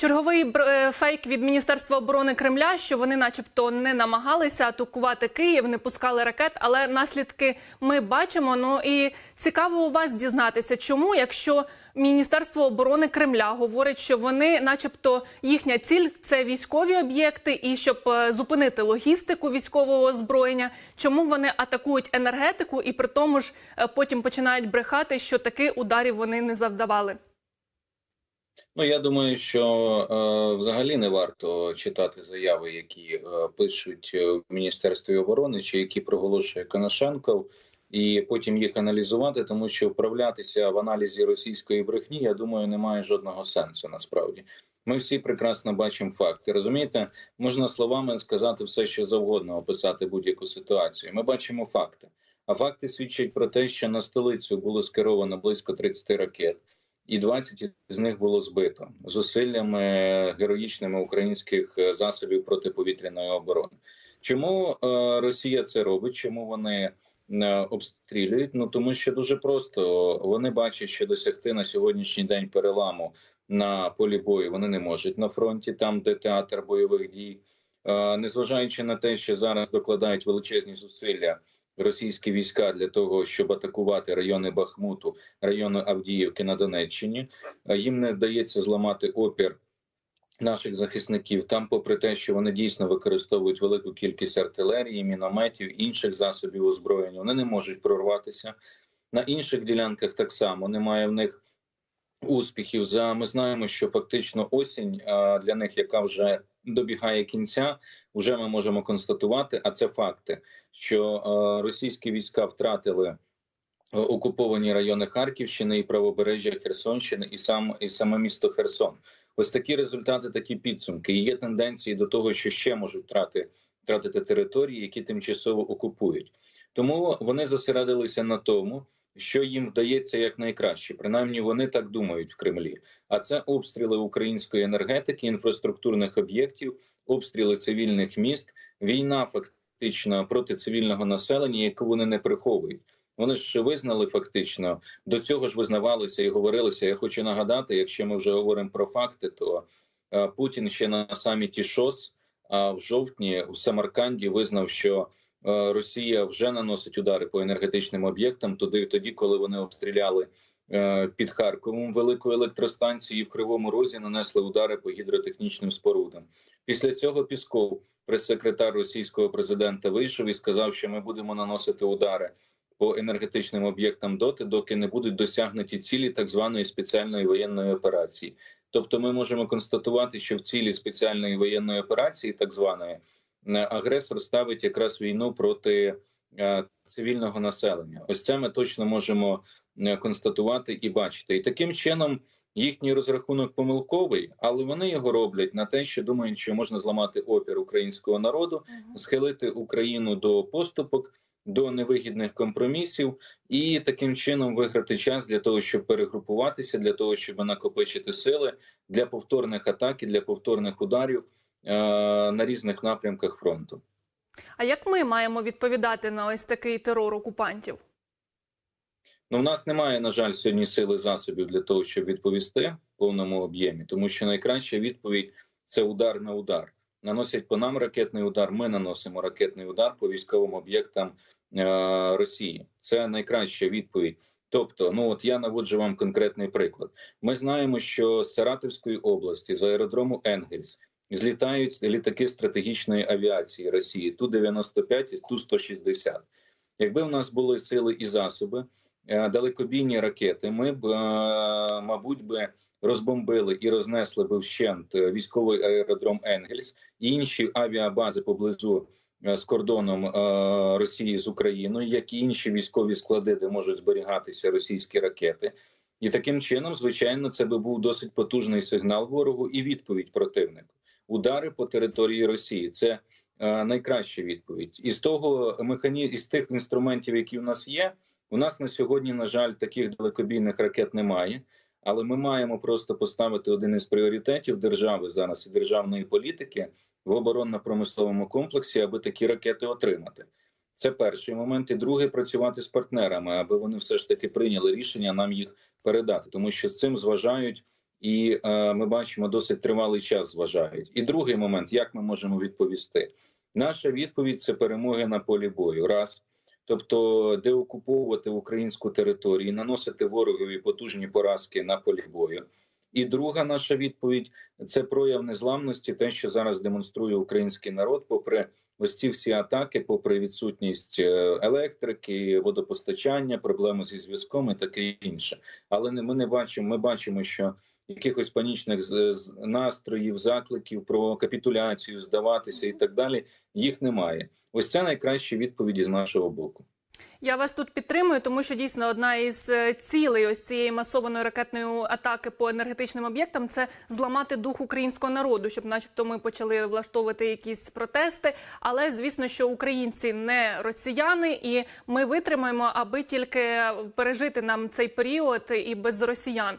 Черговий е, фейк від Міністерства оборони Кремля, що вони, начебто, не намагалися атакувати Київ, не пускали ракет, але наслідки ми бачимо. Ну і цікаво у вас дізнатися, чому, якщо Міністерство оборони Кремля говорить, що вони, начебто, їхня ціль це військові об'єкти, і щоб е, зупинити логістику військового озброєння, чому вони атакують енергетику і при тому ж е, потім починають брехати, що таки ударів вони не завдавали. Ну я думаю, що е, взагалі не варто читати заяви, які е, пишуть е, в міністерстві оборони, чи які проголошує Коношенков, і потім їх аналізувати, тому що вправлятися в аналізі російської брехні, я думаю, немає жодного сенсу. Насправді, ми всі прекрасно бачимо факти. Розумієте, можна словами сказати все, що завгодно, описати будь-яку ситуацію. Ми бачимо факти. А факти свідчать про те, що на столицю було скеровано близько 30 ракет і 20 з них було збито зусиллями героїчними українських е, засобів протиповітряної оборони. Чому е, Росія це робить? Чому вони е, обстрілюють? Ну тому що дуже просто вони бачать, що досягти на сьогоднішній день переламу на полі бою вони не можуть на фронті, там де театр бойових дій, незважаючи на те, що зараз докладають величезні зусилля. Російські війська для того, щоб атакувати райони Бахмуту, райони Авдіївки на Донеччині, Е, їм не вдається зламати опір наших захисників. Там, попри те, що вони дійсно використовують велику кількість артилерії, мінометів, інших засобів озброєння, вони не можуть прорватися. На інших ділянках так само немає в них успіхів. За ми знаємо, що фактично осінь для них, яка вже добігає кінця, вже ми можемо констатувати. А це факти, що російські війська втратили е, окуповані райони Харківщини і правобережжя Херсонщини, і сам і саме місто Херсон. Ось такі результати, такі підсумки. Є тенденції до того, що ще можуть втрати, втратити території, які тимчасово окупують. Тому вони зосередилися на тому, що їм вдається якнайкраще. Принаймні вони так думають в Кремлі. А це обстріли української енергетики, інфраструктурних об'єктів, обстріли цивільних міст, війна фактично проти цивільного населення, яку вони не приховують. Вони ж визнали фактично до цього ж визнавалися і говорилися. Я хочу нагадати, якщо ми вже говоримо про факти, то е, Путін ще на саміті ШОС в жовтні в Самарканді визнав, що Росія вже наносить удари по енергетичним об'єктам. Туди тоді, коли вони обстріляли е, під Харковом велику електростанцію і в Кривому Розі нанесли удари по гідротехнічним спорудам. Після цього Пісков, прес-секретар російського президента, вийшов і сказав, що ми будемо наносити удари по енергетичним об'єктам доти, доки не будуть досягнуті цілі так званої спеціальної воєнної операції. Тобто, ми можемо констатувати, що в цілі спеціальної воєнної операції, так званої, е, агресор ставить якраз війну проти е, цивільного населення. Ось це ми точно можемо е, констатувати і бачити. І таким чином їхній розрахунок помилковий, але вони його роблять на те, що думають, що можна зламати опір українського народу, схилити Україну до поступок. До невигідних компромісів і таким чином виграти час для того, щоб перегрупуватися, для того, щоб накопичити сили для повторних атак і для повторних ударів е на різних напрямках фронту. А як ми маємо відповідати на ось такий терор окупантів? Ну, в нас немає, на жаль, сьогодні сили засобів для того, щоб відповісти в повному об'ємі, тому що найкраща відповідь це удар на удар. Наносять по нам ракетний удар. Ми наносимо ракетний удар по військовим об'єктам е Росії. Це найкраща відповідь. Тобто, ну от я наводжу вам конкретний приклад. Ми знаємо, що з Саратовської області з аеродрому Енгельс злітають літаки стратегічної авіації Росії ту 95 і ту 160 Якби в нас були сили і засоби, е, далекобійні ракети, ми б, е, мабуть, би розбомбили і рознесли би вщент військовий аеродром Енгельс і інші авіабази поблизу е, з кордоном е, Росії з Україною, як і інші військові склади, де можуть зберігатися російські ракети. І таким чином, звичайно, це би був досить потужний сигнал ворогу і відповідь противнику. Удари по території Росії це е, найкраща відповідь. Із того механі... із тих інструментів, які у нас є, у нас на сьогодні, на жаль, таких далекобійних ракет немає. Але ми маємо просто поставити один із пріоритетів держави зараз і державної політики в оборонно-промисловому комплексі, аби такі ракети отримати. Це перший момент. І другий працювати з партнерами, аби вони все ж таки прийняли рішення нам їх передати, тому що з цим зважають і е, ми бачимо досить тривалий час. Зважають. І другий момент, як ми можемо відповісти? Наша відповідь це перемоги на полі бою. Раз. Тобто деокуповувати українську територію, наносити ворогові потужні поразки на полі бою. І друга наша відповідь це прояв незламності, те, що зараз демонструє український народ, попри ось ці всі атаки, попри відсутність е, електрики, водопостачання, проблеми зі зв'язком і таке інше. Але ми не бачимо. Ми бачимо, що якихось панічних настроїв, закликів про капітуляцію, здаватися і так далі. Їх немає. Ось це найкращі відповіді з нашого боку. Я вас тут підтримую, тому що дійсно одна із е, цілей ось цієї масованої ракетної атаки по енергетичним об'єктам це зламати дух українського народу, щоб, начебто, ми почали влаштовувати якісь протести. Але звісно, що українці не росіяни, і ми витримаємо, аби тільки пережити нам цей період і без росіян.